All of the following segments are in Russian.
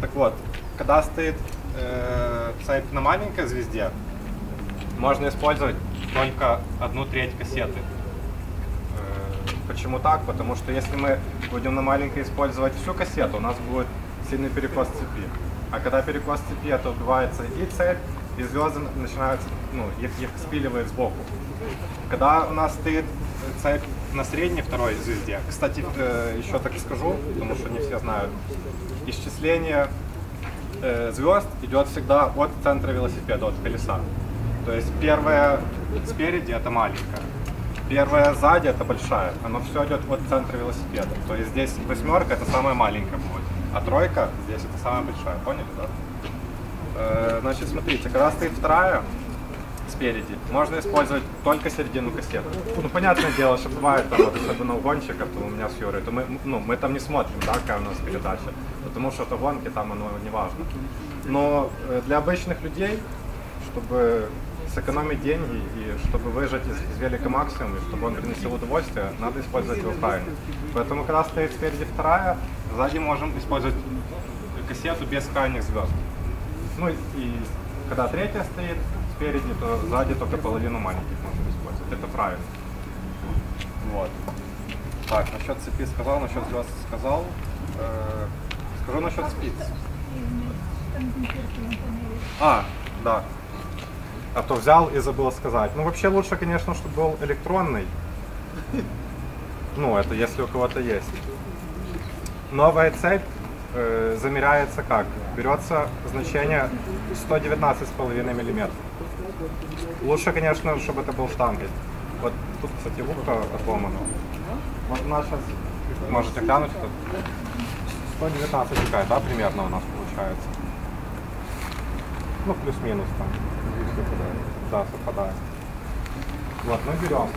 Так вот, когда стоит э, цепь на маленькой звезде, можно использовать только одну треть кассеты. Э, Почему так? Потому что если мы будем на маленькой использовать всю кассету, у нас будет сильный перекос цепи. А когда перекос цепи, это убивается и цепь, и звезды начинают, ну, их, их спиливает сбоку. Когда у нас стоит цепь на средней второй звезде, кстати, э, еще так скажу, потому что не все знают, исчисление э, звезд идет всегда от центра велосипеда, от колеса. То есть первая спереди это маленькая, первая сзади это большая. Оно все идет от центра велосипеда. То есть здесь восьмерка это самая маленькая будет, а тройка здесь это самая большая. Поняли, да? Э, значит, смотрите, когда стоит вторая спереди, можно использовать только середину кассеты. Ну, понятное дело, что бывает, там, особенно у гонщиков, то у меня с Юрой, то мы, ну, мы там не смотрим, да, какая у нас передача, потому что это гонки, там оно не важно. Но э, для обычных людей, чтобы сэкономить деньги и чтобы выжать из, из велика максимум, и чтобы он приносил удовольствие, надо использовать его правильно. Поэтому, когда стоит спереди вторая, сзади можем использовать кассету без крайних звезд. Ну и когда третья стоит спереди, то сзади только половину маленьких можно использовать. Это правильно. Вот. Так, насчет цепи сказал, насчет звезд сказал. Э, скажу насчет спиц. А, да. А то взял и забыл сказать. Ну, вообще лучше, конечно, чтобы был электронный. Ну, это если у кого-то есть. Новая цепь э, замеряется как? Берется значение 119,5 мм. Лучше, конечно, чтобы это был штангель. Вот тут, кстати, губка отломана. Вот у нас сейчас, можете глянуть, тут 119 такая, да, примерно у нас получается. Ну, плюс-минус там. совпадает. Да, совпадает. Вот, мы берем.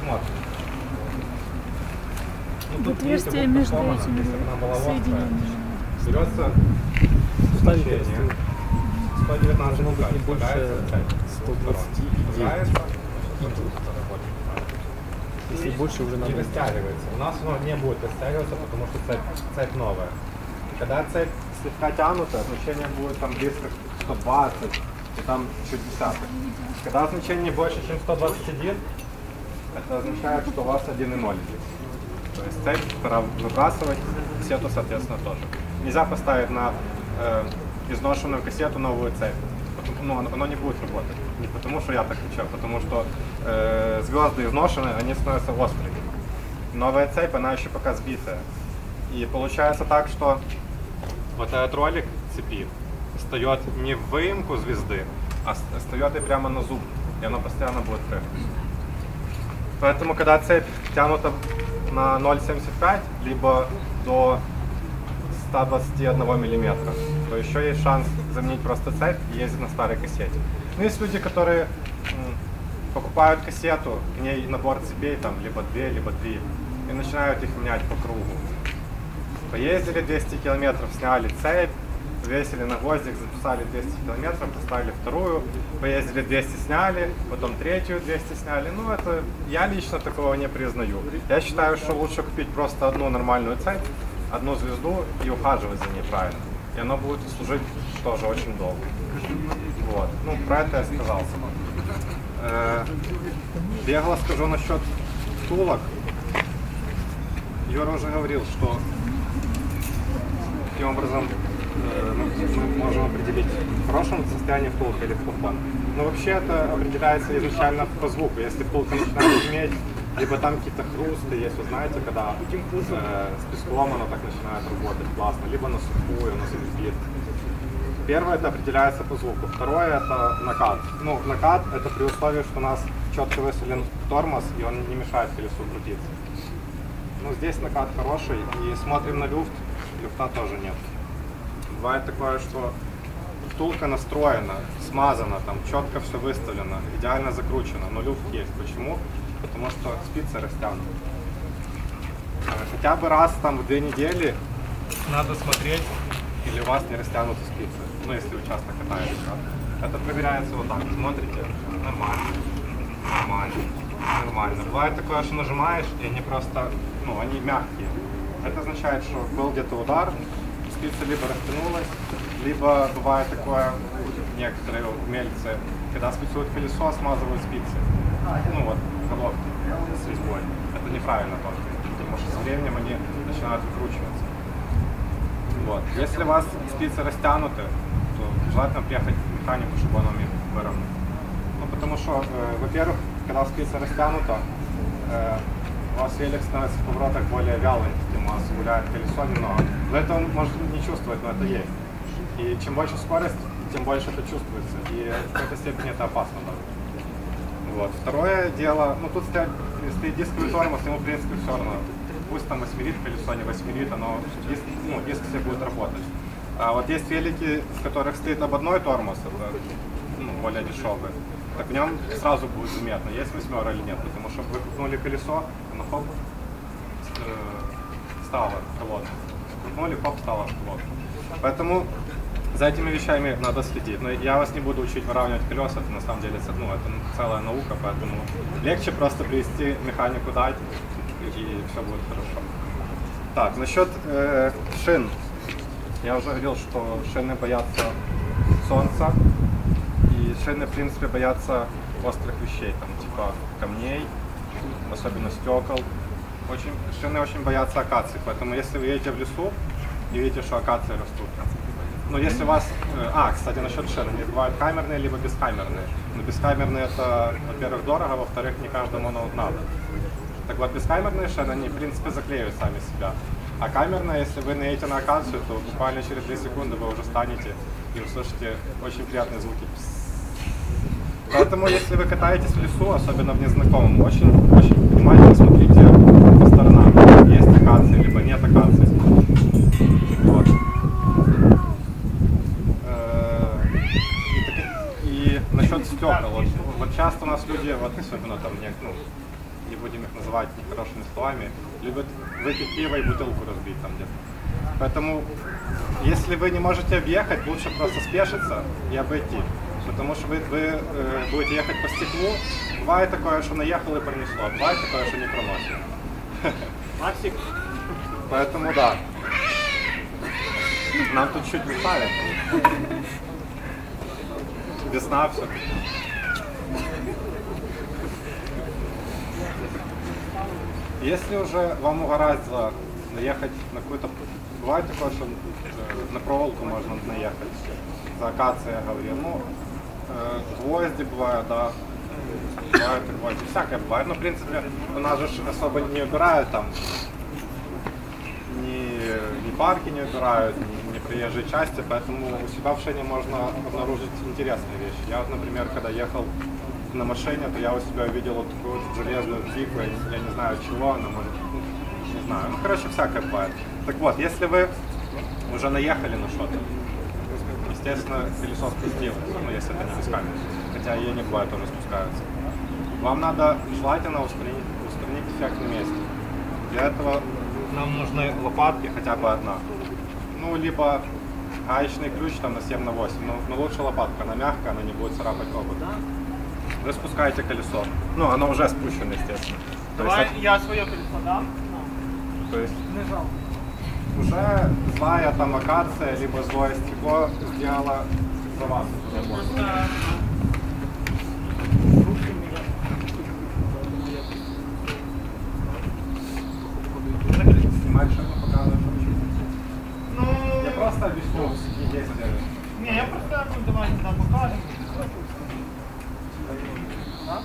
Смотрим. Ну, тут, видите, Отверстие губка между этими соединениями. Берется значение 119 Должно быть не больше вставляется цепь. 120 и Вставляется, 9. вот тут это работает. Если больше, уже не надо... растягивается. У нас оно не будет растягиваться, потому что цепь, цепь новая. Когда цепь слегка тянута, значение будет там близко к 120 и там чуть десятых. Когда значение больше, чем 121, это означает, что у вас 1,0 здесь. То есть цепь пора выбрасывать, кассету, соответственно, тоже. Нельзя поставить на э, изношенную кассету новую цепь. Ну, оно, оно не будет работать. Не потому, что я так хочу, а потому что э, звезды изношенные, они становятся острыми. Новая цепь, она еще пока сбитая. И получается так, что вот этот ролик цепи встает не в выемку звезды, а встает и прямо на зуб. И оно постоянно будет рыхнуть. Поэтому, когда цепь тянута на 0,75, либо до 121 миллиметра, то еще есть шанс заменить просто цепь и ездить на старой кассете. Ну, есть люди, которые покупают кассету, в ней набор цепей, там, либо две, либо три, и начинают их менять по кругу. Поездили 200 километров, сняли цепь, весили на гвоздик, записали 200 километров, поставили вторую, поездили 200, сняли, потом третью 200 сняли. Ну, это я лично такого не признаю. Я считаю, что лучше купить просто одну нормальную цепь, одну звезду и ухаживать за ней правильно. И она будет служить тоже очень долго. Вот. Ну, про это я сказал. Э, бегло скажу насчет втулок. Юра уже говорил, что таким образом э, мы можем определить в хорошем состоянии втулка или в плохом. Но вообще это определяется изначально по звуку. Если втулка начинает шуметь, либо там какие-то хрусты есть, вы знаете, когда э, с песком оно так начинает работать классно, либо на сухую, оно скрипит. Первое это определяется по звуку, второе это накат. Ну, накат это при условии, что у нас четко выставлен тормоз и он не мешает колесу крутиться. Ну, здесь накат хороший, и смотрим на люфт, люфта тоже нет. Бывает такое, что втулка настроена, смазана, там четко все выставлено, идеально закручено, но люфт есть. Почему? Потому что спицы растянуты. Э, Хотя бы раз там в две недели надо смотреть, или у вас не растянуты спицы. Ну, если вы часто катаетесь. да. Это проверяется вот так. Смотрите, нормально, нормально. нормально. Бывает такое, что нажимаешь, и они просто, ну, они мягкие. Это означает, что был где-то удар, спица либо растянулась, либо бывает такое, некоторые умельцы, когда спецуют колесо, смазывают спицы. Ну вот, головки с резьбой. Это неправильно тоже, потому что со временем они начинают выкручиваться. Вот. Если у вас спицы растянуты, то желательно приехать к механику, чтобы он их выровнять. Ну, потому что, э, во-первых, когда спица растянута, э, у вас велик становится в поворотах более вялым, тем у вас гуляет колесо немного. Вы это он может не чувствовать, но это есть. И чем больше скорость, тем больше это чувствуется. И в какой-то степени это опасно даже. Вот. Второе дело, ну тут стоит, стоит дисковый тормоз, ему в принципе все равно. Пусть там 8 лит колесо, не 8 лит, оно диск, ну, диск все будет работать. А вот есть велики, в которых стоит ободной тормоз, это ну, более дешевый. Так в нем сразу будет заметно, есть восьмера или нет, потому что вы крутнули колесо, оно хоп, э, стало холодным. Крутнули, хоп, стало холодным. Поэтому за этими вещами надо следить. Но я вас не буду учить выравнивать колеса, это на самом деле ну, это целая наука, поэтому легче просто привести механику дать, и все будет хорошо. Так, насчет э, шин. Я уже говорил, что шины боятся солнца, и шины, в принципе, боятся острых вещей, там, типа камней, особенно стекол. Очень, шины очень боятся акаций, поэтому если вы едете в лесу и видите, что акации растут, ну, если у вас... э, А, кстати, насчет шин. Они бывают камерные, либо бескамерные. Но бескамерные это, во-первых, дорого, во-вторых, не каждому оно надо. Так вот, бескамерные шины, они, в принципе, заклеивают сами себя. А камерная, если вы наедете на акацию, то буквально через 2 секунды вы уже станете и услышите очень приятные звуки. Поэтому, если вы катаетесь в лесу, особенно в незнакомом, очень, очень внимательно смотрите по сторонам. Есть акации, либо нет акаций. Вот. Э, И, так- и насчет стекол, вот, вот часто у нас люди, вот особенно там, не, ну, не будем их называть нехорошими словами, любят выпить пиво и бутылку разбить там где-то. Поэтому, если вы не можете объехать, лучше просто спешиться и обойти. Потому что вы, вы э, будете ехать по стеклу, бывает такое, что наехал и пронесло, а бывает такое, что не проносит. Максик, Поэтому да. Нам тут чуть мешает. Весна все. Если уже вам угораздило наехать на какую-то... Бывает такое, что э, на проволоку можно наехать. За акацией я говорил. Ну, э, гвозди бывают, да. Бывают гвозди. Всякое бывает. Но, в принципе, у нас же особо не убирают там ни, ни парки не убирают, ни, ни приезжие части, поэтому у себя в шине можно обнаружить интересные вещи. Я вот, например, когда ехал на машине, то я у себя увидел вот такую вот железную птику, я, не- я не знаю чего она, может, ну, не знаю. Ну, короче, всякое бывает. Так вот, если вы уже наехали на что-то, естественно, колесо спустилось, ну, если это не без хотя и они бывают тоже спускаются. Вам надо желательно устранить, устранить эффект на месте. Для этого нам нужны лопатки, хотя бы одна. Ну, либо гаечный ключ там на 7 на 8. Но, но лучше лопатка, она мягкая, она не будет царапать обувь. Вы спускаете колесо. Ну, оно уже спущено, естественно. То есть, Давай я своє колесо дам. то есть Не жалко. уже злая там акация, либо злое стекло сделала за вас. Просто Снимать, что показывать, что ну Я ні, я просто ну, давайте нам покажемо. Да?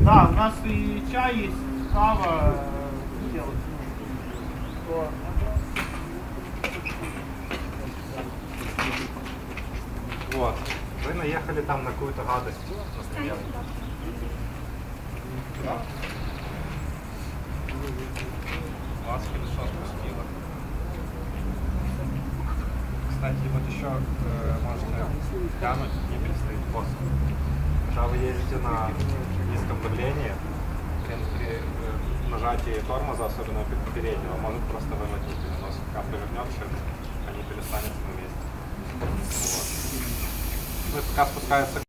Да, у нас и чай есть, кава э, делать. Вот. Вы наехали там на какую-то гадость. Да? Вас хорошо спустило. Кстати, вот еще э, можно глянуть, гибель стоит косо. Когда вы едете на низком давлении, при, э, нажатии тормоза, особенно пе- переднего, может просто вырвать руки. Но как повернет шину, они перестанут на месте. Высока спускается